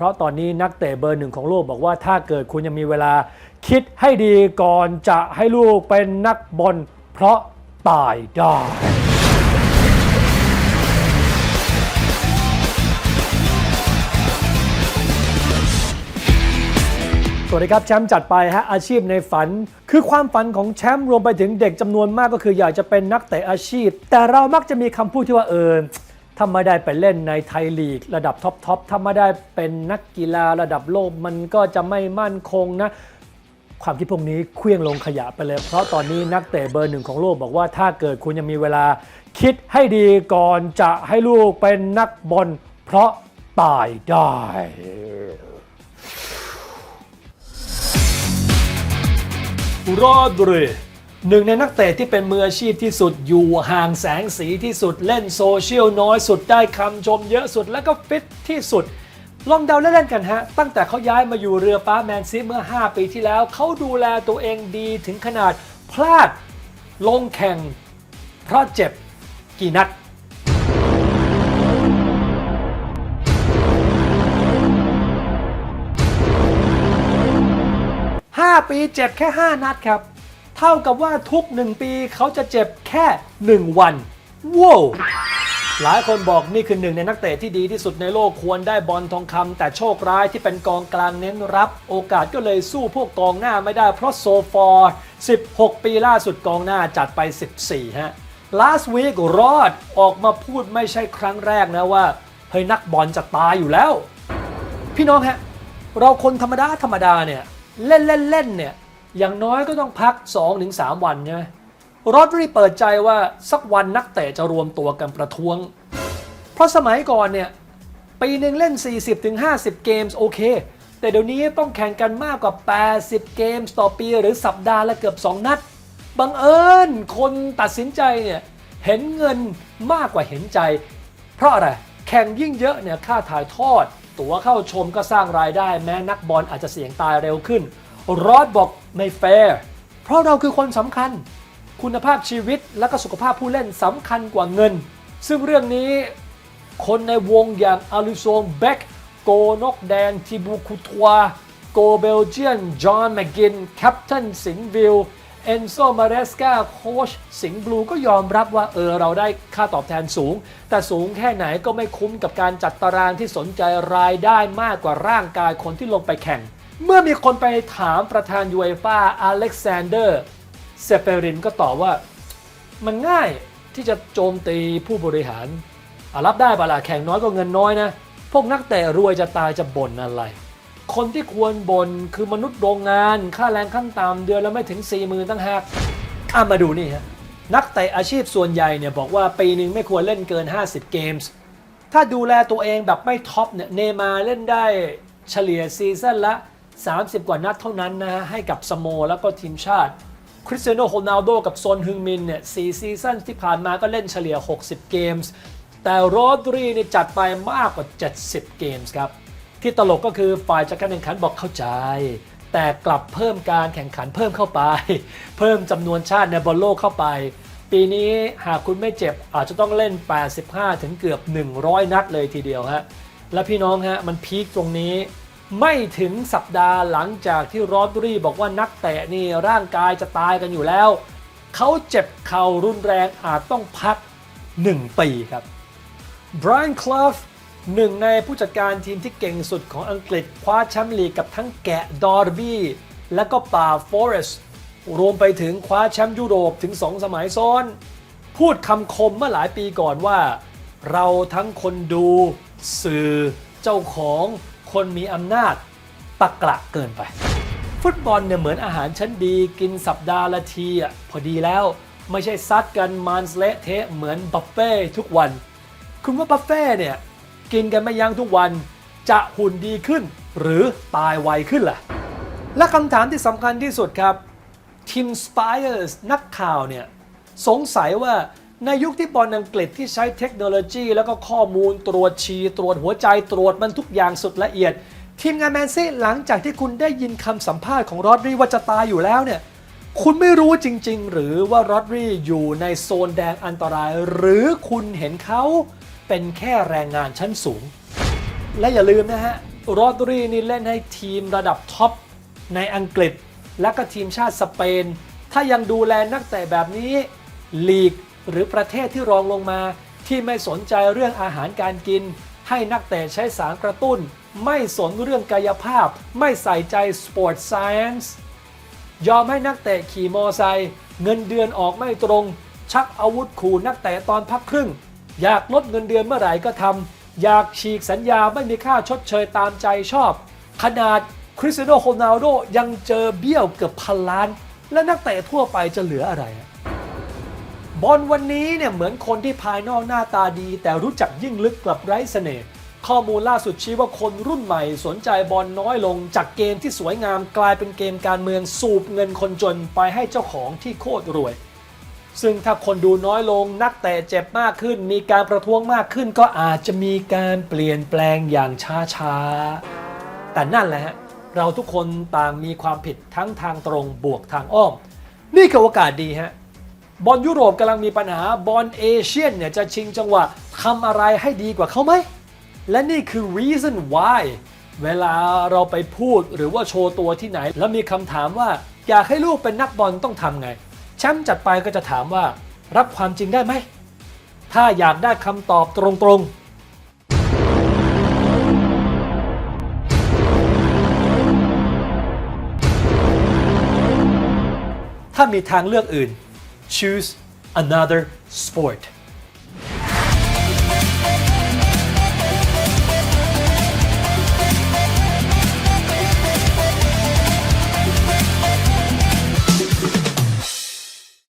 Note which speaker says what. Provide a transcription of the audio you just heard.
Speaker 1: เพราะตอนนี้นักเตะเบอร์หนึ่งของโลกบอกว่าถ้าเกิดคุณยังมีเวลา คิดให้ดีก่อนจะให้ลูกเป็นนักบอลเพราะตายได้สวัสดีครับแชมป์จัดไปฮะอาชีพในฝัน คือความฝันของแชมป์รวมไปถึงเด็กจำนวนมากก็คืออยากจะเป็นนักเตะอาชีพ แต่เรามักจะมีคำพูดที่ว่าเออ ถ้าไม่ได้ไปเล่นในไทยลีก ระดับท็อปทอปถ้าไม่ได้เป็นนักกีฬาระดับโลกมันก็จะไม่มั่นคงนะความคิดพวกนี้เคลื่องลงขยะไปเลย เพราะตอนนี้นักเตะเบอร์หนึ่งของโลกบอกว่าถ้าเกิดคุณยังมีเวลา คิดให้ดีก่อนจะให้ลูกเป็นนักบอลเพราะตายได้รอดเร หนึ่งในนักเตะที่เป็นมืออาชีพที่สุดอยู่ห่างแสงสีที่สุดเล่นโซเชียลน้อยสุดได้คำชมเยอะสุดแล้วก็ฟิตที่สุด ลองเดาเล่นๆกันฮะ ตั้งแต่เขาย้ายมาอยู่เรือป้าแมนซีเมื่อ 5 ปีที่แล้ว เขาดูแลตัวเองดีถึงขนาดพลาดลงแข่ง เพราะเจ็บกี่นัด5ปีเจ็บแค่ 5 นัดครับ เท่ากับว่าทุก 1 ปีเขาจะเจ็บแค่ 1 วันว้าวหลายคนบอกนี่คือหนึ่งในนักเตะที่ดีที่สุดในโลกควรได้บอลทองคำแต่โชคร้ายที่เป็นกองกลางเน้นรับ โอกาสก็เลยสู้พวกกองหน้าไม่ได้เพราะโซฟอร์ 16 ปีล่าสุดกองหน้าจัดไป 14 ฮะ last week รอดออกมาพูดไม่ใช่ครั้งแรกนะว่า เฮ้ยนักบอลจะตายอยู่แล้ว พี่น้องฮะ เราคนธรรมดาธรรมดาเนี่ย เล่นเล่นเล่นเนี่ย อย่างน้อยก็ต้องพัก 2-3 วันใช่ไหมรดรีเปิดใจว่าสักวันนักเตะจะรวมตัวกันประท้วง เพราะสมัยก่อนเนี่ย ปีหนึ่งเล่น 40-50 เกมส์โอเค แต่เดี๋ยวนี้ต้องแข่งกันมากกว่า 80 เกมส์ต่อปีหรือสัปดาห์ละเกือบ 2 นัด บังเอิญคนตัดสินใจเนี่ยเห็นเงินมากกว่าเห็นใจ เพราะอะไร แข่งยิ่งเยอะเนี่ยค่าถ่ายทอด ตั๋วเข้าชมก็สร้างรายได้ แม้นักบอลอาจจะเสี่ยงตายเร็วขึ้น รอดบอกไม่แฟร์เพราะเราคือคนสำคัญ คุณภาพชีวิตและก็สุขภาพผู้เล่นสำคัญกว่าเงิน ซึ่งเรื่องนี้คนในวงอย่างอาริโซงเบคโกนกแดงทิบูคุทัวโกเบลเจียน จอห์นแมกกินแคปตันสิงห์วิลเอนโซมาเรสกาโค้ชสิงห์บลูก็ยอมรับว่าเออเราได้ค่าตอบแทนสูง แต่สูงแค่ไหนก็ไม่คุ้มกับการจัดตารางที่สนใจรายได้มากกว่าร่างกายคนที่ลงไปแข่ง เมื่อมีคนไปถามประธานยูเอฟ่าอเล็กซานเดอร์เซเปรินก็ตอบว่า มันง่ายที่จะโจมตีผู้บริหารรับได้ปะล่ะแข่งน้อยก็เงินน้อยนะ พวกนักเตะรวยจะตายจะบ่นอะไร คนที่ควรบ่นคือมนุษย์โรงงาน ค่าแรงขั้นต่ำเดือนละไม่ถึง4 0,000ตั้งหากอะมาดูนี่ฮะนักเตะอาชีพส่วนใหญ่เนี่ยบอกว่าปีหนึ่งไม่ควรเล่นเกิน 50 เกมส์ถ้าดูแลตัวเองแบบไม่ท็อปเนี่ยเนมาร์เล่นได้เฉลี่ยซีซั่นละ 30 กว่านัดเท่านั้นนะฮะให้กับสโมแล้วก็ทีมชาติคริสเตียโนโรนัลโดกับซอนฮึงมินเนี่ยสี่ซีซั่นที่ผ่านมาก็เล่นเฉลี่ย 60 เกมส์ แต่โรดรีเนี่ยจัดไปมากกว่า 70 เกมส์ครับ ที่ตลกก็คือฝ่ายจัดการแข่งขันบอกเข้าใจ แต่กลับเพิ่มการแข่งขันเพิ่มเข้าไป เพิ่มจำนวนชาติในบอลโลกเข้าไป ปีนี้หากคุณไม่เจ็บอาจจะต้องเล่น 85 ถึงเกือบ 100 นัดเลยทีเดียวฮะและพี่น้องฮะมันพีคตรงนี้ ไม่ถึงสัปดาห์หลังจากที่รอดรีบอกว่านักเตะนี่ร่างกายจะตายกันอยู่แล้ว เขาเจ็บเข่ารุนแรงอาจต้องพัก 1 ปีครับบร a นคล u ฟหนึ่งในผู้จัดการทีมที่เก่งสุดของอังกฤษคว้าแชมป์ลีกกับทั้งแกะดอร์บี้และก็ป่าฟอเรสต์รวมไปถึงคว้าแชมป์ยุโรปถึง 2 สมัยซ้อน พูดคำคมเมื่อหลายปีก่อนว่า เราทั้งคนดู สื่อเจ้าของ คนมีอำนาจตะกละเกินไป ฟุตบอลเนี่ยเหมือนอาหารชั้นดีกินสัปดาห์ละทีอะพอดีแล้วไม่ใช่ซัดกันมันเละเทะเหมือนบัฟเฟ่ทุกวัน คุณว่าบัฟเฟ่เนี่ยกินกันไม่ยั้งทุกวันจะหุ่นดีขึ้น หรือตายไวขึ้นล่ะ และคำถามที่สำคัญที่สุดครับทีมสปายเออร์สนักข่าวเนี่ยสงสัยว่า ในยุคที่บอลอังกฤษที่ใช้เทคโนโลยี แล้วก็ข้อมูลตรวจชีตรวจหัวใจตรวจมันทุกอย่างสุดละเอียด ทีมงานแมนซี่หลังจากที่คุณได้ยินคำสัมภาษณ์ของรอดรีว่าจะตายอยู่แล้วเนี่ยคุณไม่รู้จริง ๆ หรือว่ารอดรีอยู่ในโซนแดงอันตราย หรือคุณเห็นเขาเป็นแค่แรงงานชั้นสูง และอย่าลืมนะฮะโรดรีนี่เล่นให้ทีมระดับท็อปในอังกฤษ และก็ทีมชาติสเปน ถ้ายังดูแลนักเตะแบบนี้ลีก หรือประเทศที่รองลงมาที่ไม่สนใจเรื่องอาหารการกิน ให้นักเตะใช้สารกระตุ้น ไม่สนเรื่องกายภาพ ไม่ใส่ใจสปอร์ตไซเอนซ์ยอมให้นักเตะขี่มอไซค์เงินเดือนออกไม่ตรง ชักอาวุธขู่นักเตะตอนพักครึ่ง อยากลดเงินเดือนเมื่อไหร่ก็ทำอยากฉีกสัญญาไม่มีค่าชดเชยตามใจชอบ ขนาดคริสเตียโนโรนัลโดยังเจอเบี้ยวเกือบพันล้าน และนักเตะทั่วไปจะเหลืออะไร บอลวันนี้เนี่ยเหมือนคนที่ภายนอกหน้าตาดี แต่รู้จักยิ่งลึกกลับไร้เสน่ห์ข้อมูลล่าสุดชี้ว่าคนรุ่นใหม่สนใจบอลน้อยลง จากเกมที่สวยงามกลายเป็นเกมการเมืองสูบเงินคนจนไปให้เจ้าของที่โคตรรวย ซึ่งถ้าคนดูน้อยลงนักเตะเจ็บมากขึ้น มีการประท้วงมากขึ้น ก็อาจจะมีการเปลี่ยนแปลงอย่างช้าๆ แต่นั่นแหละฮะเราทุกคนต่างมีความผิดทั้งทางตรงบวกทางอ้อม นี่คือโอกาสดีฮะ บอลยุโรปกำลังมีปัญหาบอลเอเชียนเนี่ยจะชิงจังหวะทำอะไรให้ดีกว่าเขาไหม และนี่คือ reason why เวลาเราไปพูดหรือว่าโชว์ตัวที่ไหน แล้วมีคำถามว่า อยากให้ลูกเป็นนักบอลต้องทำไง แชมป์จัดไปก็จะถามว่า รับความจริงได้ไหม ถ้าอยากได้คำตอบตรงๆถ้ามีทางเลือกอื่น choose another sport